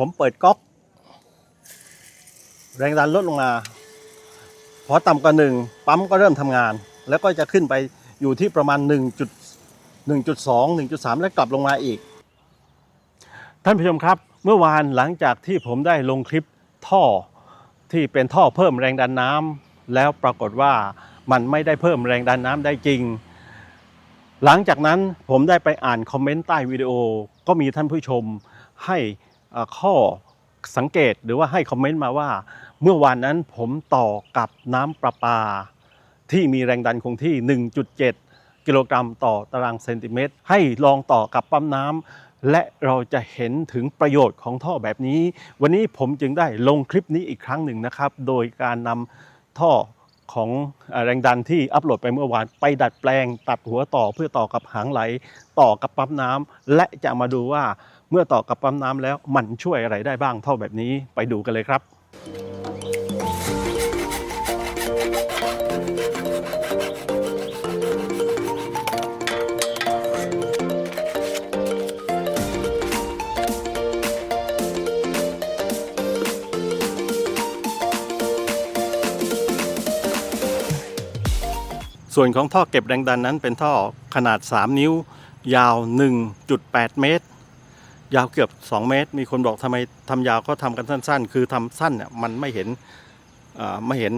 ผมเปิดก๊อกแรงดันลดลงมา พอต่ำกว่าหนึ่งปั๊มก็เริ่มทำงาน แล้วก็จะขึ้นไปอยู่ที่ประมาณ 1.1.2 1.3 แล้วกลับลงมาอีก ท่านผู้ชมครับ เมื่อวานหลังจากที่ผมได้ลงคลิปท่อที่เป็นท่อเพิ่มแรงดันน้ำแล้วปรากฏว่ามันไม่ได้เพิ่มแรงดันน้ำได้จริง หลังจากนั้นผมได้ไปอ่านคอมเมนต์ใต้วิดีโอก็มีท่านผู้ชมให้ ข้อสังเกตหรือว่าให้คอมเมนต์มาว่า เมื่อวานนั้นผมต่อกับน้ำประปา ที่มีแรงดันคงที่ 1.7 กิโลกรัมต่อตารางเซนติเมตร ให้ลองต่อกับปั๊มน้ำและเราจะเห็นถึงประโยชน์ของท่อแบบนี้ วันนี้ผมจึงได้ลงคลิปนี้อีกครั้งหนึ่งนะครับ โดยการนำท่อของแรงดันที่อัปโหลดไปเมื่อวานไปดัดแปลงตัดหัวต่อเพื่อต่อกับหางไหล ต่อกับปั๊มน้ำและจะมาดูว่า เมื่อต่อกับปั๊มน้ำแล้วมันช่วยอะไรได้บ้างท่อแบบนี้ไปดูกันเลยครับส่วนของท่อเก็บแรงดันนั้นเป็นท่อขนาด 3 นิ้ว ยาว 1.8 เมตร ยาวเกือบ 2 เมตร มีคนบอกทำไมทำยาวก็ทำกันสั้น ๆ คือทำสั้นเนี่ยมันไม่เห็นไม่เห็น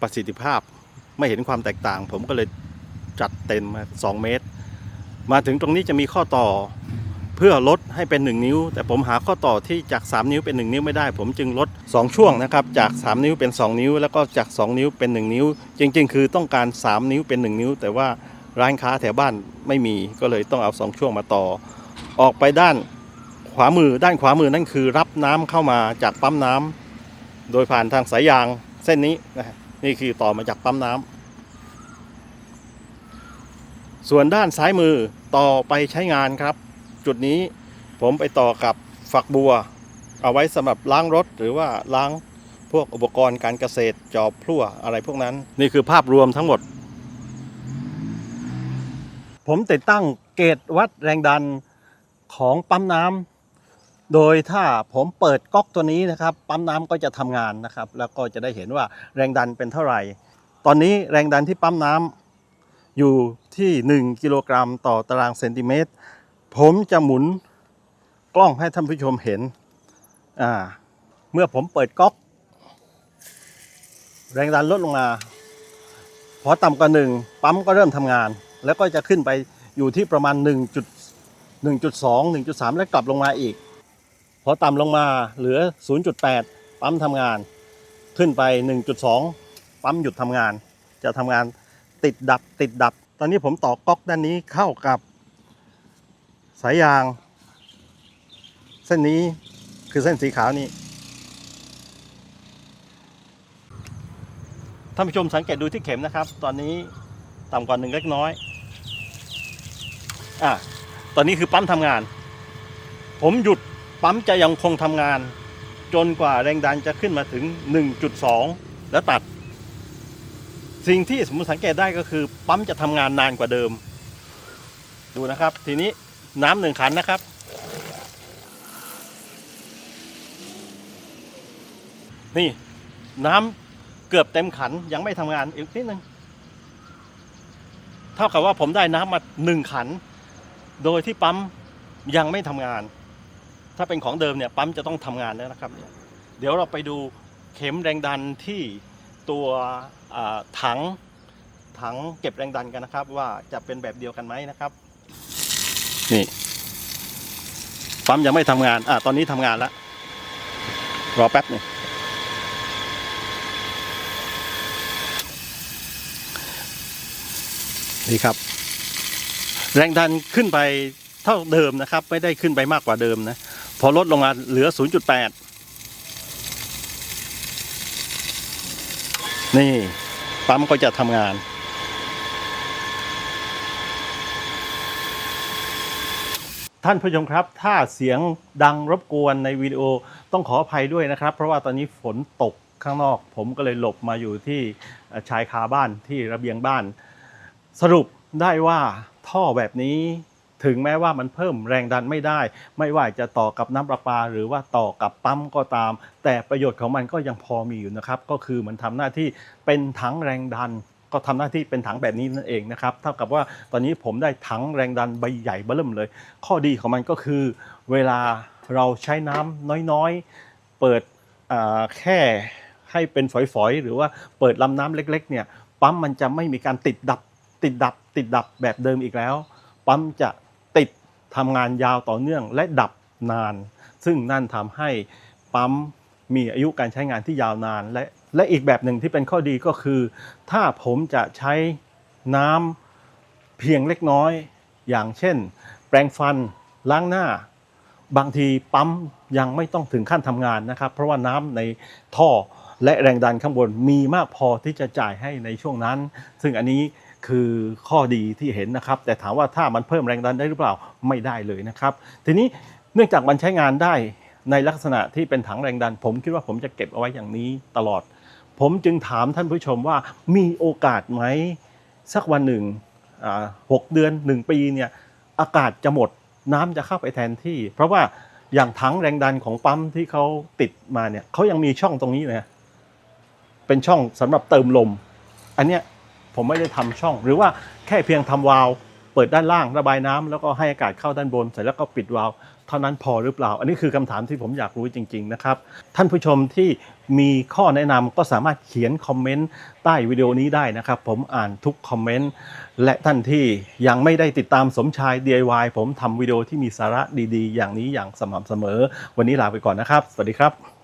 ประสิทธิภาพ ไม่เห็นความแตกต่าง ผมก็เลยจัดเต็มมา2เมตร มาถึงตรงนี้จะมีข้อต่อเพื่อลดให้เป็น 1 นิ้ว แต่ผมหาข้อต่อที่จาก 3 นิ้วเป็น 1 นิ้วไม่ได้ ผมจึงลด 2 ช่วงนะครับ จาก 3 นิ้วเป็น 2 นิ้ว แล้วก็จาก 2 นิ้วเป็น 1 นิ้ว จริง ๆ คือต้องการ 3 นิ้วเป็น 1 นิ้ว แต่ว่าร้านค้าแถวบ้านไม่มีก็เลยต้องเอา 2 ช่วงมาต่อ ออกไปด้าน ขวามือด้านขวามือนั่นคือรับน้ำเข้ามาจากปั๊มน้ำโดยผ่านทางสายยางเส้นนี้นะนี่คือต่อมาจากปั๊มน้ำส่วนด้านซ้ายมือต่อไปใช้งานครับ จุดนี้ผมไปต่อกับฝักบัว เอาไว้สำหรับล้างรถหรือว่าล้างพวกอุปกรณ์การเกษตรจอบพลั่วอะไรพวกนั้น นี่คือภาพรวมทั้งหมด ผมติดตั้งเกจวัดแรงดันของปั๊มน้ำ โดยถ้าผมเปิดก๊อกตัวนี้นะครับ ปั๊มน้ำก็จะทำงานนะครับ แล้วก็จะได้เห็นว่าแรงดันเป็นเท่าไหร่ ตอนนี้แรงดันที่ปั๊มน้ำอยู่ที่ 1 กิโลกรัมต่อตารางเซนติเมตร ผมจะหมุนกล้องให้ท่านผู้ชมเห็น อ่า เมื่อผมเปิดก๊อก แรงดันลดลงมา พอต่ำกว่าหนึ่งปั๊มก็เริ่มทำงาน แล้วก็จะขึ้นไปอยู่ที่ประมาณ 1.1.2 1.3 แล้วกลับลงมาอีก พอต่ำลงมาเหลือ 0.8 ปั๊มทำงาน ขึ้นไป 1.2 ปั๊มหยุดทำงาน จะทำงานติดดับติดดับ ตอนนี้ผมต่อก๊อกด้านนี้เข้ากับ สายยาง เส้นนี้คือเส้นสีขาวนี่ท่านผู้ชมสังเกตดูที่เข็มนะครับ ตอนนี้ต่ำกว่าหนึ่งเล็กน้อยอะตอนนี้คือปั๊มทำงาน ผมหยุด ปั๊มจะยังคงทำงาน จนกว่าแรงดันจะขึ้นมาถึง 1.2 แล้วตัด สิ่งที่สมมติสังเกตได้ก็คือ ปั๊มจะทำงานนานกว่าเดิม ดูนะครับ ทีนี้น้ำหนึ่งขันนะครับ นี่น้ำเกือบเต็มขันยังไม่ทำงานอีกนิดนึงเท่ากับว่าผมได้น้ำมาหนึ่งขัน โดยที่ปั๊มยังไม่ทำงาน ถ้าเป็นของเดิมเนี่ยปั๊มจะต้องทำงานแล้วนะครับ เดี๋ยวเราไปดูเข็มแรงดันที่ตัวถังถังเก็บแรงดันกันนะครับ ว่าจะเป็นแบบเดียวกันไหมนะครับ นี่ปั๊มยังไม่ทำงานอะตอนนี้ทำงานแล้วรอแป๊บนึงนี่ครับ แรงดันขึ้นไปเท่าเดิมนะครับ ไม่ได้ขึ้นไปมากกว่าเดิมนะ พอลดลงมาเหลือ 0.8 นี่ ปั๊มก็จะทำงาน ท่านผู้ชมครับ ถ้าเสียงดังรบกวนในวิดีโอต้องขออภัยด้วยนะครับ เพราะว่าตอนนี้ฝนตกข้างนอก ผมก็เลยหลบมาอยู่ที่ชายคาบ้านที่ระเบียงบ้าน สรุปได้ว่าท่อแบบนี้ ถึงแม้ว่ามันเพิ่มแรงดันไม่ได้ ไม่ว่าจะต่อกับน้ำประปา หรือว่าต่อกับปั๊มก็ตาม แต่ประโยชน์ของมันก็ยังพอมีอยู่นะครับ ก็คือมันทำหน้าที่เป็นถังแรงดัน ก็ทำหน้าที่เป็นถังแบบนี้นั่นเองนะครับเท่ากับว่าตอนนี้ผมได้ถังแรงดันใบใหญ่เบิ่มเลย ข้อดีของมันก็คือ เวลาเราใช้น้ำน้อยๆ เปิดแค่ให้เป็นฝอยๆ หรือว่าเปิดลำน้ำเล็กๆเนี่ยปั๊มมันจะไม่มีการติดดับติดดับติดดับแบบเดิมอีกแล้ว ปั๊มจะ ทำงานยาวต่อเนื่องและดับนาน ซึ่งนั่นทำให้ปั๊มมีอายุการใช้งานที่ยาวนาน และและอีกแบบหนึ่งที่เป็นข้อดีก็คือ ถ้าผมจะใช้น้ำเพียงเล็กน้อย อย่างเช่น แปรงฟันล้างหน้า บางทีปั๊มยังไม่ต้องถึงขั้นทำงานนะครับ เพราะว่าน้ำในท่อและแรงดันข้างบนมีมากพอที่จะจ่ายให้ในช่วงนั้น ซึ่งอันนี้ คือข้อดีที่เห็นนะครับ แต่ถามว่าถ้ามันเพิ่มแรงดันได้หรือเปล่าไม่ได้เลยนะครับ ทีนี้เนื่องจากมันใช้งานได้ในลักษณะที่เป็นถังแรงดัน ผมคิดว่าผมจะเก็บเอาไว้อย่างนี้ตลอด ผมจึงถามท่านผู้ชมว่ามีโอกาสไหมสักวันหนึ่งหกเดือนหนึ่งปีเนี่ยอากาศจะหมดน้ำจะเข้าไปแทนที่ เพราะว่าอย่างถังแรงดันของปั๊มที่เขาติดมาเนี่ยเขายังมีช่องตรงนี้นะเป็นช่องสำหรับเติมลม อันเนี้ย ผมไม่ได้ทำช่อง หรือว่าแค่เพียงทำวาล์วเปิดด้านล่างระบายน้ำแล้วก็ให้อากาศเข้าด้านบนเสร็จแล้วก็ปิดวาล์วเท่านั้นพอหรือเปล่า อันนี้คือคำถามที่ผมอยากรู้จริง ๆ นะครับ ท่านผู้ชมที่มีข้อแนะนำก็สามารถเขียนคอมเมนต์ใต้วิดีโอนี้ได้นะครับ ผมอ่านทุกคอมเมนต์และท่านที่ยังไม่ได้ติดตามสมชาย DIY ผมทำวิดีโอที่มีสาระดีๆ อย่างนี้อย่างสม่ำเสมอ วันนี้ลาไปก่อนนะครับ สวัสดีครับ